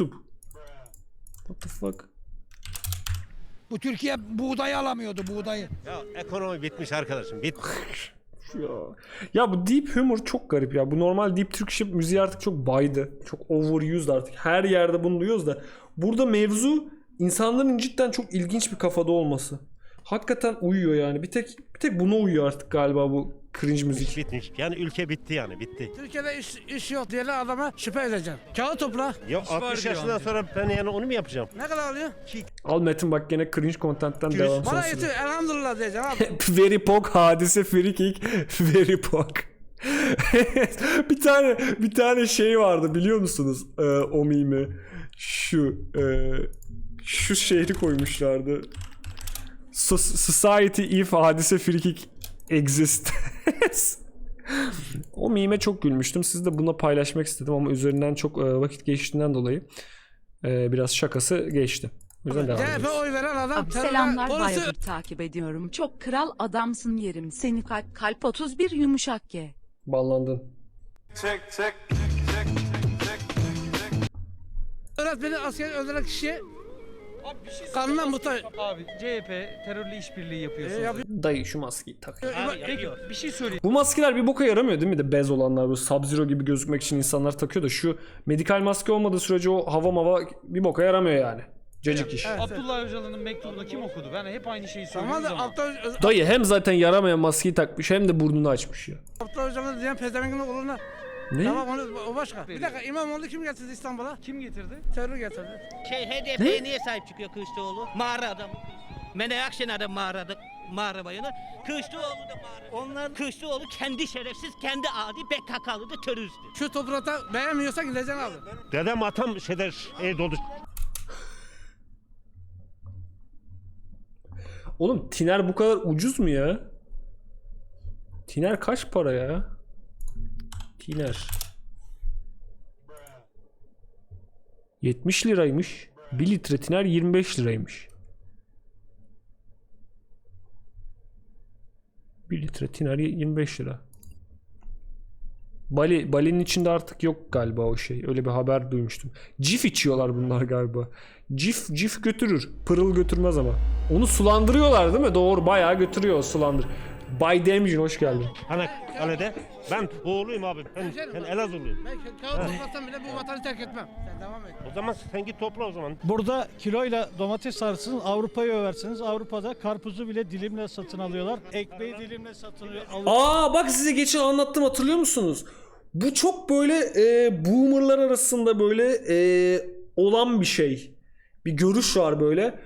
YouTube. What the fuck? Bu Türkiye buğdayı alamıyordu buğdayı. Ya ekonomi bitmiş arkadaşım. Bit. Ya. ya bu deep humor çok garip ya. Bu normal deep Turkish müziği artık çok baydı. Çok overused artık. Her yerde bunu duyuyoruz da. Burada mevzu insanların cidden çok ilginç bir kafada olması. Hakikaten uyuyor yani. Bir tek bir tek buna uyuyor artık galiba bu cringe müzik. bitmiş. Yani ülke bitti yani bitti. Türkiye'de iş, iş yok diye adama şüphe edeceksin. Kağıt topla. Ya 60 yaşından sonra ben yani onu mu yapacağım? Ne kadar alıyor? Al Metin bak gene cringe content'ten devam Bana sonsuza. yeter elhamdülillah diyeceksin abi. Very pok hadise free kick very pok. bir tane bir tane şey vardı biliyor musunuz ee, o mimi şu e, şu şehri koymuşlardı So- society if hadise free kick exist o mime çok gülmüştüm siz de buna paylaşmak istedim ama üzerinden çok e, vakit geçtiğinden dolayı e, biraz şakası geçti. O yüzden devam CHP oy veren adam Abi selamlar polisi bayağıdır takip ediyorum. Çok kral adamsın yerim. Seni kalp kalp 31 yumuşak ye. Banlandın. öğretmeni asker öldüren kişiye kanuna muhtaç. Abi CHP terörle işbirliği E, yapıyorsunuz. yapıyor. Dayı şu maskeyi tak. Peki bir şey söyleyeyim. Bu maskeler bir boka yaramıyor değil mi de bez olanlar bu Sub-Zero gibi gözükmek için insanlar takıyor da şu medikal maske olmadığı sürece o hava mava bir boka yaramıyor yani. Cacık iş. Evet. Abdullah Öcalan'ın mektubunu kim okudu? Ben hep aynı şeyi Ama söylüyorum da ama. aptal, Dayı hem zaten yaramayan maskeyi takmış hem de burnunu açmış ya. aptal hocamız diyen pezevengin oğluna. Ne? Tamam onu, o başka. Bir dakika İmamoğlu kim getirdi İstanbul'a? Kim getirdi? Terör getirdi. Şey HDP'ye niye sahip çıkıyor Kılıçdaroğlu? Mağara adam. Meneğe Akşener de mağarada mağara bayanı. Kılıçdaroğlu da mağara. Onlar Kılıçdaroğlu kendi şerefsiz, kendi adi PKK'lı da teröristti. Şu toprakta beğenmiyorsan gideceksin abi. Dedem atam şeyler e, dolu. Oğlum tiner bu kadar ucuz mu ya? Tiner kaç para ya? Tiner. 70 liraymış. 1 litre tiner 25 liraymış. 1 litre tiner 25 lira. Bali, Bali'nin içinde artık yok galiba o şey. Öyle bir haber duymuştum. Cif içiyorlar bunlar galiba. Cif, cif götürür. Pırıl götürmez ama. Onu sulandırıyorlar değil mi? Doğru bayağı götürüyor sulandır. Bay Demjin hoş geldin. Hani kalede. Ben oğluyum abi. Ben, ben Elazığlıyım. Ben kağıt bile bu vatanı terk etmem. Sen devam et. O zaman sen git topla o zaman. Burada kiloyla domates sarsınız, Avrupa'yı översiniz. Avrupa'da karpuzu bile dilimle satın alıyorlar. Ekmeği dilimle satın alıyorlar. Aa bak size geçen anlattım hatırlıyor musunuz? Bu çok böyle e, boomerlar arasında böyle e, olan bir şey. Bir görüş var böyle.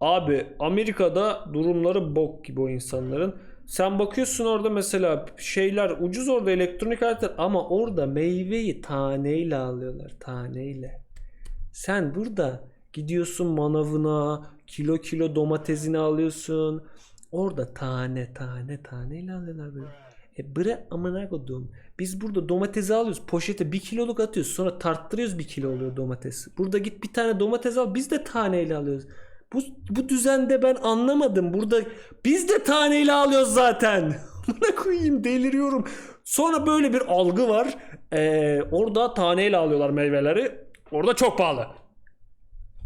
Abi Amerika'da durumları bok gibi o insanların. Sen bakıyorsun orada mesela şeyler ucuz orada elektronik aletler ama orada meyveyi taneyle alıyorlar taneyle. Sen burada gidiyorsun manavına kilo kilo domatesini alıyorsun. Orada tane tane taneyle alıyorlar böyle. E bre amına kodum. Biz burada domatesi alıyoruz. Poşete bir kiloluk atıyoruz. Sonra tarttırıyoruz bir kilo oluyor domates. Burada git bir tane domates al. Biz de taneyle alıyoruz. Bu, bu düzende ben anlamadım. Burada biz de taneyle alıyoruz zaten. Amına koyayım deliriyorum. Sonra böyle bir algı var. Ee, orada taneyle alıyorlar meyveleri. Orada çok pahalı.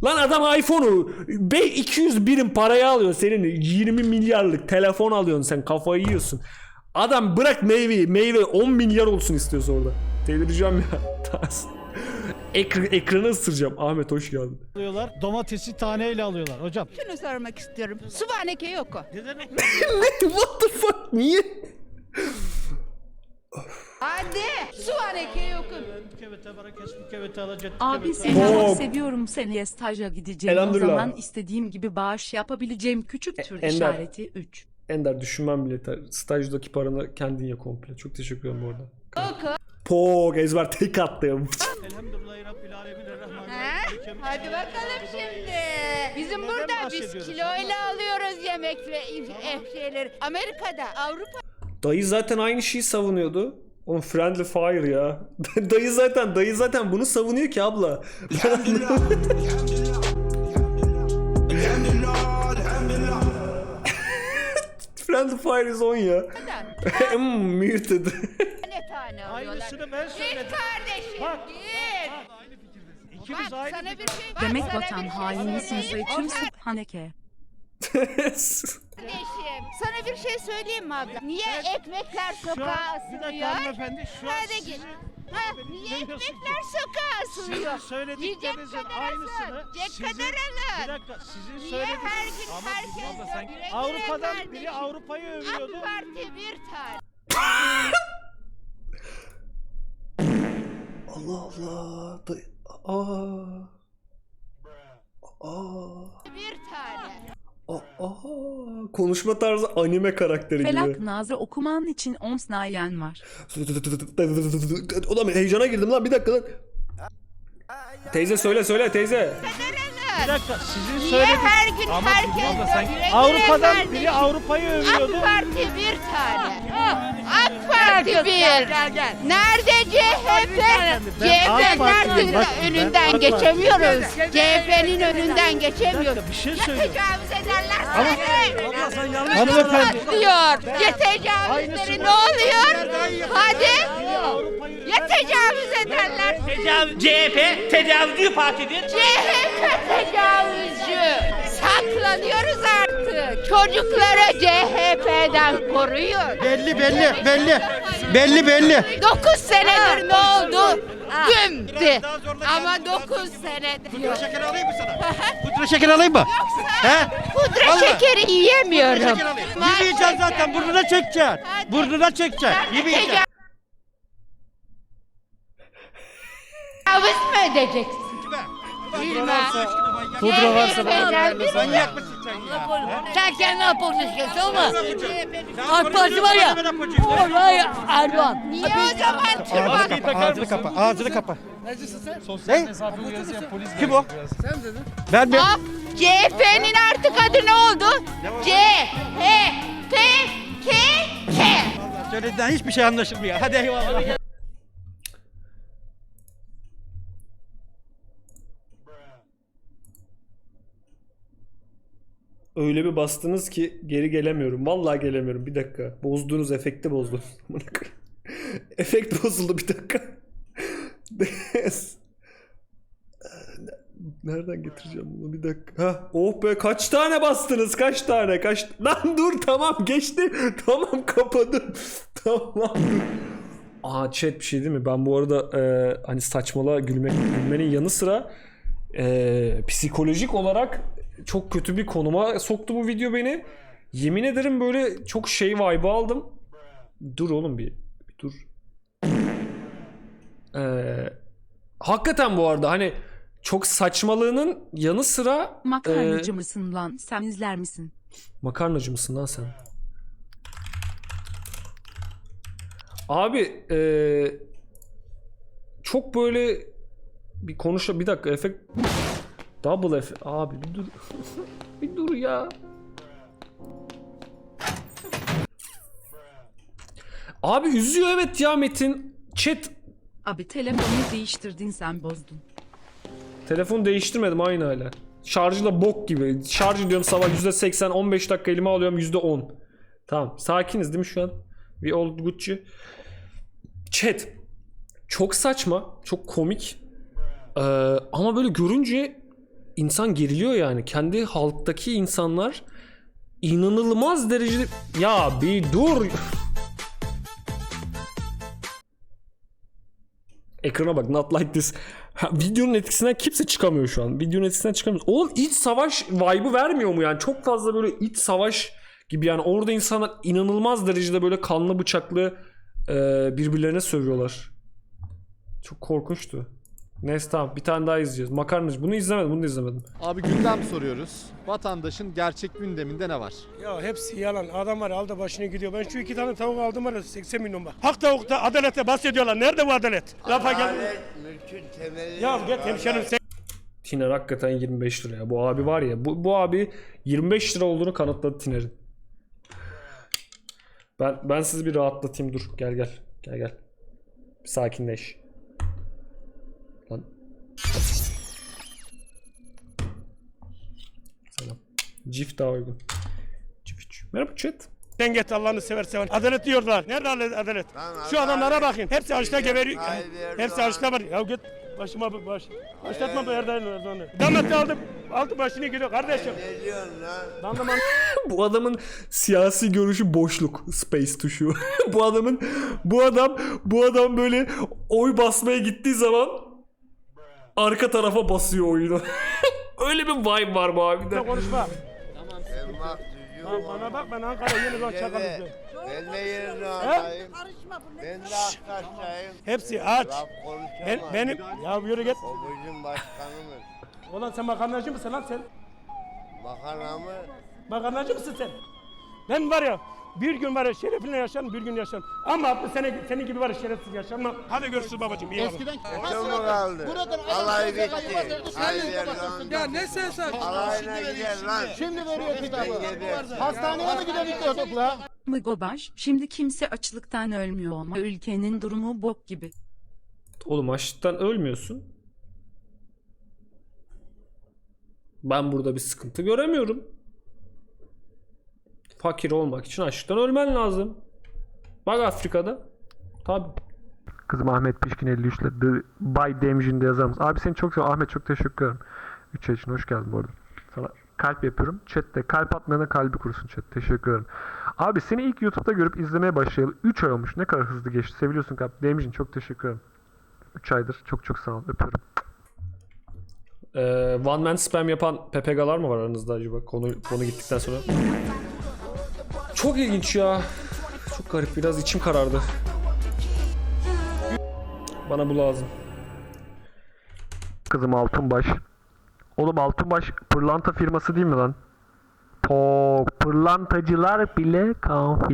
Lan adam iPhone'u be- 200 birim paraya alıyor senin 20 milyarlık telefon alıyorsun sen kafayı yiyorsun. Adam bırak meyveyi meyve 10 milyar olsun istiyorsa orada. Delireceğim ya. Ekr- ekranı ısıracağım. Ahmet hoş geldin. alıyorlar. Domatesi taneyle alıyorlar. Hocam Şunu sormak istiyorum. Suvaneke yok o. What the fuck? Niye? Hadi. Suvaneke yok o. Abi seni Çok. çok seviyorum. Seneye staja gideceğim. O Elhamdülillah. zaman istediğim gibi bağış yapabileceğim küçük tür Ender. işareti 3. Ender düşünmem bile yeter. Stajdaki paranı kendin ye komple. Çok teşekkür ederim bu arada. Pog ezber tek attım. Elhamdülillahi Hadi bakalım şimdi. Bizim Neden burada biz bahsediyoruz? kiloyla alıyoruz yemek ve eh, şeyleri. Amerika'da, Avrupa Dayı zaten aynı şeyi savunuyordu. Oğlum friendly fire ya. dayı zaten dayı zaten bunu savunuyor ki abla. Ben friendly fire is on ya. Hmm, muted. ne tane alıyorlar. Aynısını ben Git söyledim. kardeşim Bak, git. İkimiz Bak, aynı sana bir şey bak, Demek sana vatan bir şey söyleyeyim. Onlar- Haneke. Kardeşim, sana bir şey söyleyeyim mi abla? Niye ekmekler Şu an sokağa bir dakika asılıyor? hanımefendi şu an Hadi sizin git. Ha, niye ekmekler sokağa asılıyor? sizin söylediklerinizin Yiyecek kadar aynısını alın, yiyecek sizin, kadar alın. bir dakika sizin Niye söylediğiniz her gün Ama herkes abla sen- güle güle Avrupa'dan biri kardeşim. Avrupa'yı övüyordu. AK Parti bir tane. Allah Allah. Day- Aa. Aa. Bir tane. Aa. Konuşma tarzı anime karakteri Felak gibi. Nazlı okuman için omsnayen var. Ulan heyecana girdim lan bir dakika lan. Teyze söyle söyle teyze. Bir dakika sizin Niye söylediğiniz her gün Ama herkes sen Avrupa'dan biri Avrupa'yı övüyordu. AK Parti bir tane. AK Parti bir. Nerede CHP? CHP nerede önünden geçemiyoruz. CHP'nin önünden geçemiyoruz. bir şey söyleyeyim. tecavüz ederler seni. Abla sen yanlış Hanımefendi. Diyor. Ya tecavüzleri ne oluyor? Hadi. Ya tecavüz ederler. CHP tecavüzcü partidir. CHP tecavüzcü. Saklanıyoruz artık. Çocukları CHP'den koruyun. Belli belli belli. Belli belli. 9 senedir ne oldu? Gümdü. Ama 9 senedir. Yok. Şeker alayım mı sana? Pudra şeker alayım mı? He? Pudra Vallahi. şekeri yiyemiyorum. Yemeyeceksin zaten burnuna çekeceksin. Burnuna çekeceksin. Yemeyeceksin. Tecavüz mü edeceksin? Bilmem. Pudra varsa CHP Manyak mısın sen? Sen kendine pozisyonsun ama. AK Parti var ya. Vallahi Erdoğan. Niye o zaman? Ağzını kapa. Ağzını kapa. Uyarısı yap polis Kim o? Sen dedin. Ben mi? Hop, CHP'nin artık adı ne oldu? C, H, P, K, K. Söylediğinden hiçbir şey anlaşılmıyor. Hadi eyvallah. Öyle bir bastınız ki geri gelemiyorum. Vallahi gelemiyorum. Bir dakika. Bozdunuz efekti bozdunuz. Efekt bozuldu bir dakika. Nereden getireceğim bunu bir dakika. Ha, oh be kaç tane bastınız kaç tane kaç lan dur tamam geçti tamam kapadım tamam. Aa chat bir şey değil mi ben bu arada e, hani saçmalığa gülmek gülmenin yanı sıra e, psikolojik olarak çok kötü bir konuma soktu bu video beni. Yemin ederim böyle çok şey vibe aldım. Dur oğlum bir, bir dur. Ee, hakikaten bu arada hani çok saçmalığının yanı sıra Makarnacı e, mısın lan sen izler misin? makarnacı mısın lan sen? Abi e, çok böyle bir konuşa bir dakika efekt double efekt abi bir dur bir dur ya Abi üzüyor evet ya Metin chat Abi telefonu değiştirdin sen bozdun. Telefon değiştirmedim aynı hala. Şarjı da bok gibi. Şarj ediyorum sabah %80 15 dakika elime alıyorum %10. Tamam sakiniz değil mi şu an? Bir old Gucci. Chat. Çok saçma. Çok komik. Ee, ama böyle görünce insan geriliyor yani. Kendi halktaki insanlar inanılmaz derecede... Ya bir dur. Ekrana bak not like this. Ha, videonun etkisinden kimse çıkamıyor şu an. Videonun etkisinden çıkamıyor. Oğlum iç savaş vibe'ı vermiyor mu yani? Çok fazla böyle iç savaş gibi yani orada insanlar inanılmaz derecede böyle kanlı bıçaklı e, birbirlerine sövüyorlar. Çok korkunçtu. Neyse tamam bir tane daha izleyeceğiz. Makarnacı bunu izlemedim bunu da izlemedim. Abi gündem soruyoruz. Vatandaşın gerçek gündeminde ne var? Ya hepsi yalan. Adam var aldı başını gidiyor. Ben şu iki tane tavuk aldım var ya 80 milyon bak. Hak tavukta adalete bahsediyorlar. Nerede bu adalet? Lafa gel. Ya git hemşerim sen. Tiner hakikaten 25 lira ya. Bu abi var ya bu, bu abi 25 lira olduğunu kanıtladı Tiner'in. Ben ben sizi bir rahatlatayım dur. Gel gel. Gel gel. Bir sakinleş. Lan. Selam. Cif daha uygun. Cif. Merhaba chat. Sen git Allah'ını seversen. Adalet diyorlar. Nerede adalet? adalet? Şu adamlara bakın. Hepsi açta geberiyor. Hepsi açta var. Ya git. Başıma baş. Başlatma bu Erdal'ın Erdoğan'ı. Damat aldı, aldı başını gidiyor kardeşim. Ne diyorsun lan? Dandaman bu adamın siyasi görüşü boşluk. Space tuşu. bu adamın bu adam bu adam böyle oy basmaya gittiği zaman arka tarafa basıyor oyunu. Öyle bir vibe var bu abide. konuşma. Düzgün Lan bana bak ben Ankara yeni çakalım. Evet. Ben de yerine atayım. Ben de Aktaş'tayım. Hepsi aç. Laf. Ben, benim, ya yürü git. O bizim başkanımız. Ulan sen makarnacı mısın lan sen? Makarnamı Makarnacı mısın sen? Ben var ya bir gün var ya şerefinle yaşarım bir gün yaşarım. Ama 60 sene senin gibi var ya şerefsiz yaşamam. Hadi görüşürüz babacığım. iyi Eskiden çok mu kaldı? Alay bitti. Ay ver lan. Ya ne sen sen? Alayına gider lan. Şimdi veriyor kitabı. Hastaneye mi gidiyorduk la? Mıgobaş, şimdi kimse açlıktan ölmüyor ama ülkenin durumu bok gibi. Oğlum açlıktan ölmüyorsun. Ben burada bir sıkıntı göremiyorum. Fakir olmak için açlıktan ölmen lazım. Bak Afrika'da. Tabi. Kızım Ahmet Pişkin 53 ile The Bay Demjin'de yazar mısın? Abi seni çok seviyorum. Ahmet çok teşekkür ederim. 3 ay için hoş geldin bu arada. Sana kalp yapıyorum. Chat'te kalp atmayana kalbi kurusun chat. Teşekkür ederim. Abi seni ilk YouTube'da görüp izlemeye başlayalı 3 ay olmuş. Ne kadar hızlı geçti. Seviliyorsun kalp. Demjin çok teşekkür ederim. 3 aydır. Çok çok sağ ol. Öpüyorum. Ee, one man spam yapan PPG'lar mı var aranızda acaba? Konu konu gittikten sonra. Çok ilginç ya. Çok garip. Biraz içim karardı. Bana bu lazım. Kızım Altunbaş. Oğlum Altunbaş pırlanta firması değil mi lan? Po pırlantacılar bile kanfil.